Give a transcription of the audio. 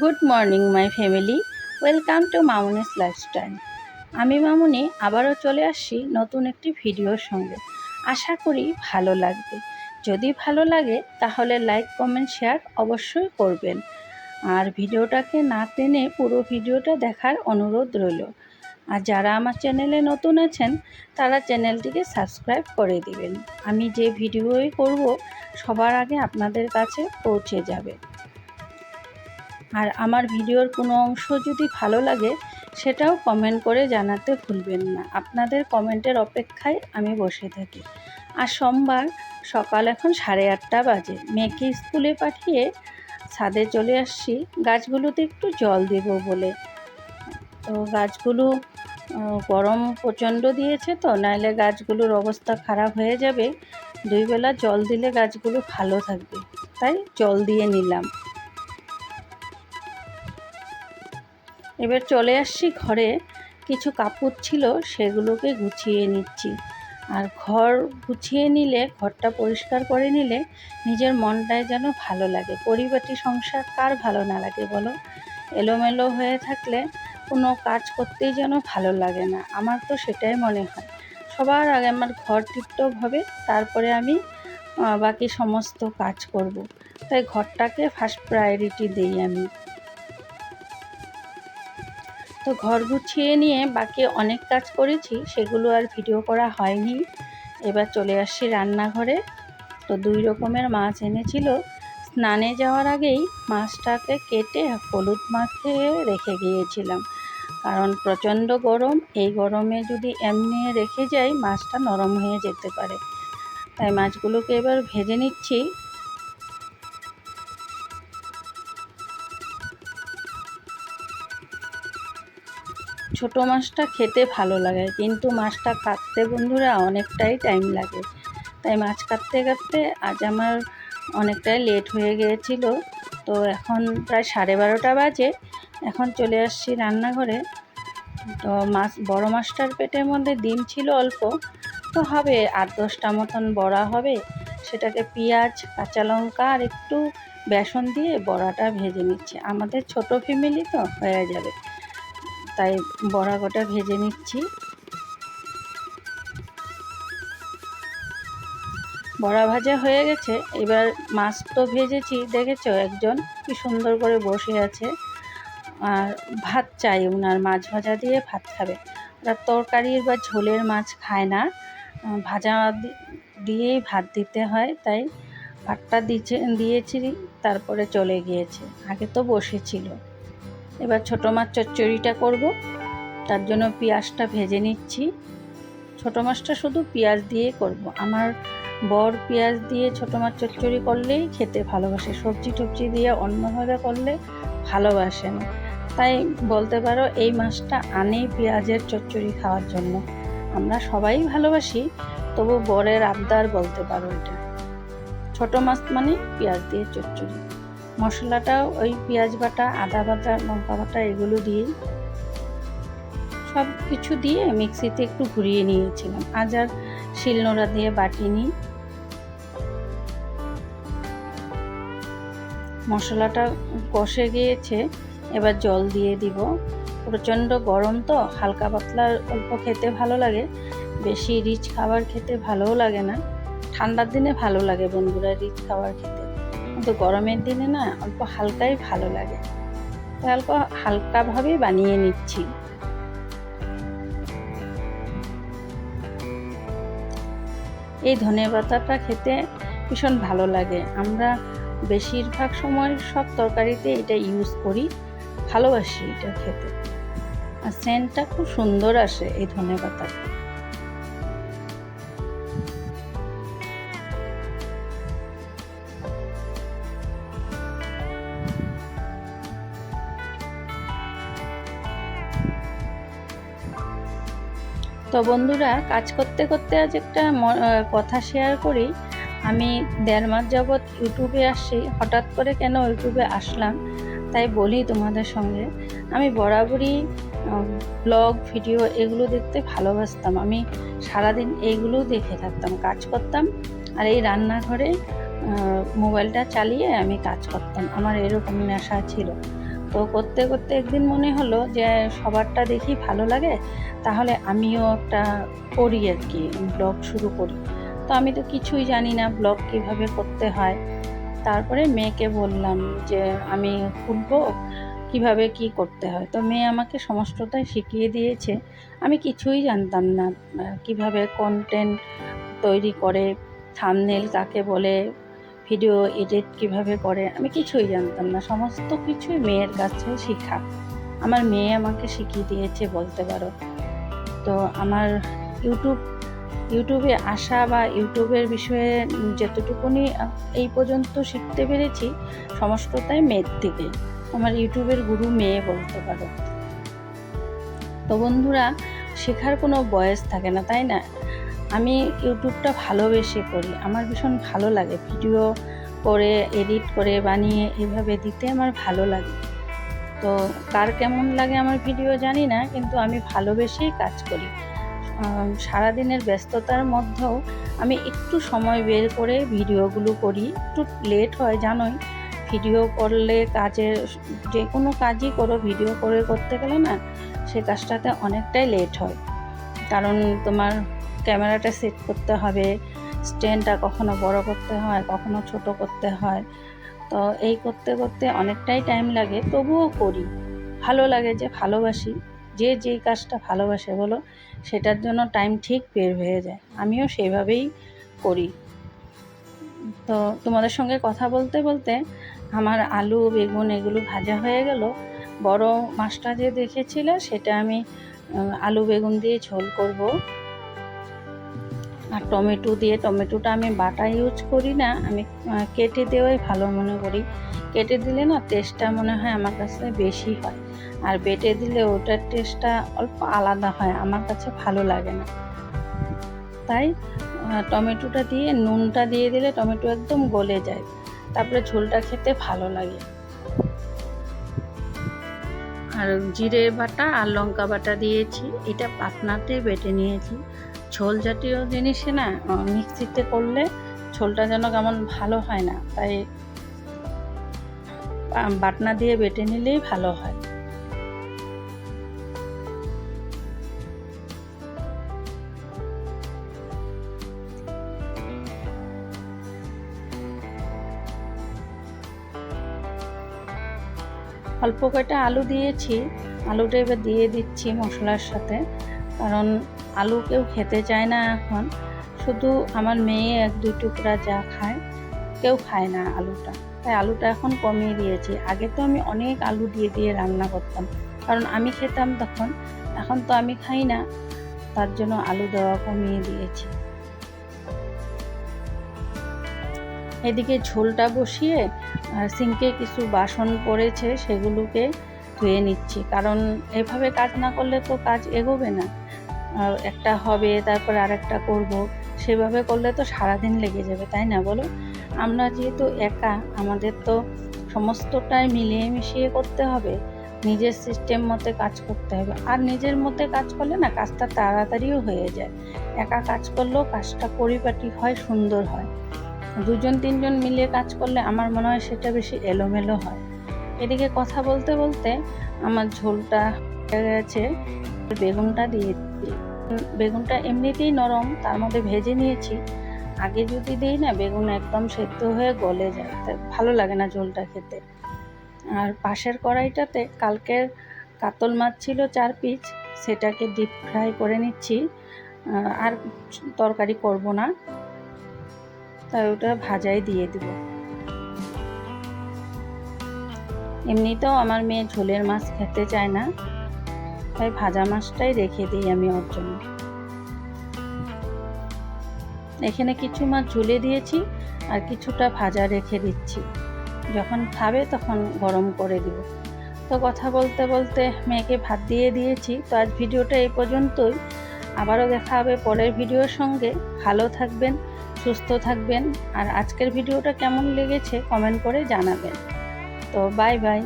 Good morning, my family. Welcome to Mamuni's lifestyle. আমি মামুনি, আবারও চলে আসছি নতুন একটি ভিডিওর সঙ্গে। আশা করি ভালো লাগবে। যদি ভালো লাগে, তাহলে লাইক, কমেন্ট, শেয়ার অবশ্যই করবেন। আর ভিডিওটাকে না টেনে পুরো ভিডিওটা দেখার অনুরোধ রইল। আর যারা আমার চ্যানেলে নতুন আছেন, তারা চ্যানেলটিকে সাবস্ক্রাইব করে দিবেন। আমি যে ভিডিওই করব, সবার আগে আপনাদের কাছে পৌঁছে যাবে। আর আমার ভিডিওর কোনো অংশ যদি ভালো লাগে, সেটাও কমেন্ট করে জানাতে ভুলবেন না। আপনাদের কমেন্টের অপেক্ষায় আমি বসে থাকি। আর সোমবার সকাল এখন সাড়ে আটটা বাজে। মেয়েকে স্কুলে পাঠিয়ে ছাদে চলে আসছি। গাছগুলোতে একটু জল দেব বলে। তো গাছগুলো গরম প্রচণ্ড দিয়েছে তো, নাইলে গাছগুলোর অবস্থা খারাপ হয়ে যাবে। দুই বেলা জল দিলে গাছগুলো ভালো থাকবে। তাই জল দিয়ে নিলাম। এবার চলে আসছি ঘরে। কিছু কাপড় ছিল, সেগুলোকে গুছিয়ে নিচ্ছি। আর ঘর গুছিয়ে নিলে, ঘরটা পরিষ্কার করে নিলে নিজের মনটায় যেন ভালো লাগে। পরিপাটি সংসার কার ভালো না লাগে বলো? এলোমেলো হয়ে থাকলে কোনো কাজ করতেই যেন ভালো লাগে না। আমার তো সেটাই মনে হয়। সবার আগে আমার ঘর টিপটপ হবে, তারপরে আমি বাকি সমস্ত কাজ করব। তাই ঘরটাকে ফার্স্ট প্রায়োরিটি দিই আমি। তো ঘর গুছিয়ে নিয়ে বাকি অনেক কাজ করেছি, সেগুলো আর ভিডিও করা হয়নি। এবার চলে আসছি রান্নাঘরে। তো দুই রকমের মাছ এনেছিল। স্নানে যাওয়ার আগেই মাছটাকে কেটে হলুদ মাখিয়ে রেখে গিয়েছিলাম। কারণ প্রচণ্ড গরম, এই গরমে যদি এমনি রেখে যাই, মাছটা নরম হয়ে যেতে পারে। তাই মাছগুলোকে এবার ভেজে নিচ্ছি। ছোট মাছটা খেতে ভালো লাগে, কিন্তু মাছটা কাটতে বন্ধুরা অনেকটাই টাইম লাগে। তাই মাছ কাটতে কাটতে আজ আমার অনেকটাই লেট হয়ে গিয়েছিল, তো এখন প্রায় সাড়ে বারোটা বাজে, এখন চলে আসছি রান্নাঘরে। তো মাছ, বড় মাছটার পেটের মধ্যে ডিম ছিল অল্প, তো হবে আট দশটা মতন বড়া হবে, সেটাকে পেঁয়াজ, কাঁচা লঙ্কা আর একটু বেসন দিয়ে বড়াটা ভেজে নিচ্ছে। আমাদের ছোট ফ্যামিলি তো হয়ে যাবে। তাই বড়া গোটা ভেজে নিচ্ছি। বড়া ভাজা হয়ে গেছে, এবার মাছ তো ভেজেছি, দেখেছ একজন কি সুন্দর করে বসে আছে। আর ভাত চাই ওনার মাছ ভাজা দিয়ে ভাত খাবে। ওরা তরকারির বা ঝোলের মাছ খায় না ভাজা দিয়েই ভাত দিতে হয়, তাই ভাতটা দিয়েছি, তারপরে চলে গিয়েছে, আগে তো বসেছিল। এবার ছোটো মাছ চচ্চড়িটা করব। তার জন্য পেঁয়াজটা ভেজে নিচ্ছি। ছোটো মাছটা শুধু পেঁয়াজ দিয়েই করব। আমার বর পেঁয়াজ দিয়ে ছোটো মাছ চচ্চড়ি করলেই খেতে ভালোবাসে। সবজি টবজি দিয়ে অন্যভাবে করলে ভালোবাসে না। তাই বলতে পারো, এই মাছটা আনেই পেঁয়াজের চচ্চড়ি খাওয়ার জন্য। আমরা সবাই ভালোবাসি, তবু বরের আবদার বলতে পারো এটা। ছোটো মাছ মানে পেঁয়াজ দিয়ে চচ্চড়ি। মশলাটাও ওই পেঁয়াজ বাটা, আদা বাটা, লঙ্কা বাটা, এগুলো দিয়েই সব কিছু দিয়ে মিক্সিতে একটু ঘুরিয়ে নিয়েছিলাম। আজ আর শিলনোড়া দিয়ে বাটিনি। মশলাটা কষে গিয়েছে, এবার জল দিয়ে দিব। প্রচণ্ড গরম তো, হালকা পাতলা, অল্প খেতে ভালো লাগে। বেশি রিচ খাবার খেতে ভালোও লাগে না। ঠান্ডার দিনে ভালো লাগে বন্ধুরা, রিচ খাবার খেতে। কিন্তু গরমের দিনে না অল্প হালকাই ভালো লাগে। অল্প হালকাভাবেই বানিয়ে নিচ্ছি। এই ধনে পাতাটা খেতে ভীষণ ভালো লাগে। আমরা বেশিরভাগ সময় সব তরকারিতে এটা ইউজ করি, ভালোবাসি এটা খেতে। আর সেন্টটা খুব সুন্দর আসে এই ধনে পাতাটা তো বন্ধুরা, কাজ করতে করতে আজ একটা কথা শেয়ার করি। আমি দেড় মাস যাবৎ ইউটিউবে আসছি। হঠাৎ করে কেন ইউটিউবে আসলাম, তাই বলি তোমাদের সঙ্গে। আমি বরাবরই ব্লগ ভিডিও এগুলো দেখতে ভালোবাসতাম। আমি সারাদিন এইগুলো দেখে থাকতাম। কাজ করতাম আর এই রান্নাঘরে মোবাইলটা চালিয়ে আমি কাজ করতাম। আমার এরকম নেশা ছিল। তো করতে করতে একদিন মনে হলো যে সবারটা দেখি ভালো লাগে, তাহলে আমিও একটা করি আর কি, ব্লগ শুরু করি। তো আমি তো কিছুই জানি না ব্লগ কীভাবে করতে হয়। তারপরে মেয়েকে বললাম যে আমি খুলবো, কীভাবে কি করতে হয়। তো মেয়ে আমাকে সমস্তটাই শিখিয়ে দিয়েছে। আমি কিছুই জানতাম না, কীভাবে কন্টেন্ট তৈরি করে থামনেল কাকে বলে ভিডিও এডিট কীভাবে করে, আমি কিছুই জানতাম না। সমস্ত কিছুই মেয়ের কাছে শেখা। আমার মেয়ে আমাকে শিখিয়ে দিয়েছে বলতে পারো। তো আমার ইউটিউব, ইউটিউবে আসা বা ইউটিউবের বিষয়ে যতটুকুনি এই পর্যন্ত শিখতে পেরেছি, সমস্তটাই মেয়ের থেকে। আমার ইউটিউবের গুরু মেয়ে বলতে পারো। তো বন্ধুরা, শেখার কোনো বয়স থাকে না, তাই না? আমি ইউটিউবটা ভালোবেসে করি। আমার ভীষণ ভালো লাগে। ভিডিও করে, এডিট করে, বানিয়ে এভাবে দিতে আমার ভালো লাগে। তো কার কেমন লাগে আমার ভিডিও জানি না, কিন্তু আমি ভালোবেসেই কাজ করি। সারাদিনের ব্যস্ততার মধ্যেও আমি একটু সময় বের করে ভিডিওগুলো করি। একটু লেট হয়, জানোই। ভিডিও করলে কাজের, যে কোনো কাজই করো, ভিডিও করে করতে গেলে না, সে কাজটাতে অনেকটাই লেট হয়। কারণ তোমার ক্যামেরাটা সেট করতে হবে, স্ট্যান্ডটা কখনো বড় করতে হয়, কখনো ছোট করতে হয়। তো এই করতে করতে অনেকটাই টাইম লাগে, তবুও করি। ভালো লাগে যে ভালোবাসি, যে যেই কাজটা ভালোবাসে বলো, সেটার জন্য টাইম ঠিক বের হয়ে যায়। আমিও সেইভাবেই করি। তো তোমাদের সঙ্গে কথা বলতে বলতে আমার আলু, বেগুন এগুলো ভাজা হয়ে গেল। বড় মাছটা যে দেখেছিলে, সেটা আমি আলু, বেগুন দিয়ে ঝোল করব। আর টমেটো দিয়ে, টমেটোটা আমি বাটা ইউজ করি না, আমি কেটে দেওয়াই ভালো মনে করি। কেটে দিলে না টেস্টটা মনে হয় আমার কাছে বেশি হয়। আর বেটে দিলে ওটার টেস্টটা অল্প আলাদা হয়, আমার কাছে ভালো লাগে না। তাই টমেটোটা দিয়ে, নুনটা দিয়ে দিলে টমেটো একদম গলে যায়। তারপরে ঝোলটা খেতে ভালো লাগে। আর জিরে বাটা আর লঙ্কা বাটা দিয়েছি। এটা পাতনাতে বেটে নিয়েছি। ঝোল জাতীয় জিনিসে না মিক্সিতে করলে ঝোলটা যেন কেমন ভালো হয় না। তাই বাটনা দিয়ে বেটে নিলেই ভালো হয়। অল্প কয়টা আলু দিয়েছি। আলুটা এবার দিয়ে দিচ্ছি মশলার সাথে। কারণ আলু কেউ খেতে চায় না এখন। শুধু আমার মেয়ে এক দুই টুকরা যা খায়। কেউ খায় না আলুটা। তাই আলুটা এখন কমিয়ে দিয়েছি। আগে তো আমি অনেক আলু দিয়ে দিয়ে রান্না করতাম। কারণ আমি খেতাম তখন। এখন তো আমি খাই না। তার জন্য আলু দেওয়া কমিয়ে দিয়েছি। এদিকে ঝোলটা বসিয়ে সিঙ্কে কিছু বাসন পড়েছে, সেগুলোকে ধুয়ে নিচ্ছি। কারণ এভাবে কাজ না করলে তো কাজ এগোবে না। একটা হবে, তারপর আরেকটা করব। সেভাবে করলে তো সারাদিন লেগে যাবে, তাই না বলো? আমরা যেহেতু একা, আমাদের তো সমস্তটাই মিলিয়ে মিশিয়ে করতে হবে। নিজের সিস্টেম মতে কাজ করতে হবে। আর নিজের মধ্যে কাজ করলে না, কাজটা তাড়াতাড়িও হয়ে যায়। একা কাজ করলেও কাজটা পরিপাটি হয়, সুন্দর হয়। দুজন তিনজন মিলিয়ে কাজ করলে আমার মনে হয় সেটা বেশি এলোমেলো হয়। এদিকে কথা বলতে বলতে আমার ঝোলটা হয়ে গেছে, বেগুনটা দিয়ে দিচ্ছি। বেগুনটা এমনিতেই নরম, তার মধ্যে ভেজে নিয়েছি। আগে যদি দিই না, বেগুন একদম সেদ্ধ হয়ে গলে যায়। ভালো লাগে না ঝোলটা খেতে। আর পাশের কড়াইটাতে কালকের কাতল মাছ ছিল চার পিস, সেটাকে ডিপ ফ্রাই করে নিচ্ছি। আর তরকারি করব না। তাই ওটা ভাজাই দিয়ে দিব। এমনিতেও আমার মেয়ে ঝোলের মাছ খেতে চায় না, তাই ভাজা মাছটাই রেখে দিই আমি ওর জন্য। এখানে কিছু মাছ ঝুলে দিয়েছি আর কিছুটা ভাজা রেখে দিচ্ছি। যখন খাবে তখন গরম করে দিব। তো কথা বলতে বলতে মেয়েকে ভাত দিয়ে দিয়েছি, তো আজ ভিডিওটা এই পর্যন্তই। আবারও দেখা হবে পরের ভিডিওর সঙ্গে। ভালো থাকবেন। সুস্থ থাকবেন। আর আজকের ভিডিওটা কেমন লেগেছে কমেন্ট করে জানাবেন। তো বাই বাই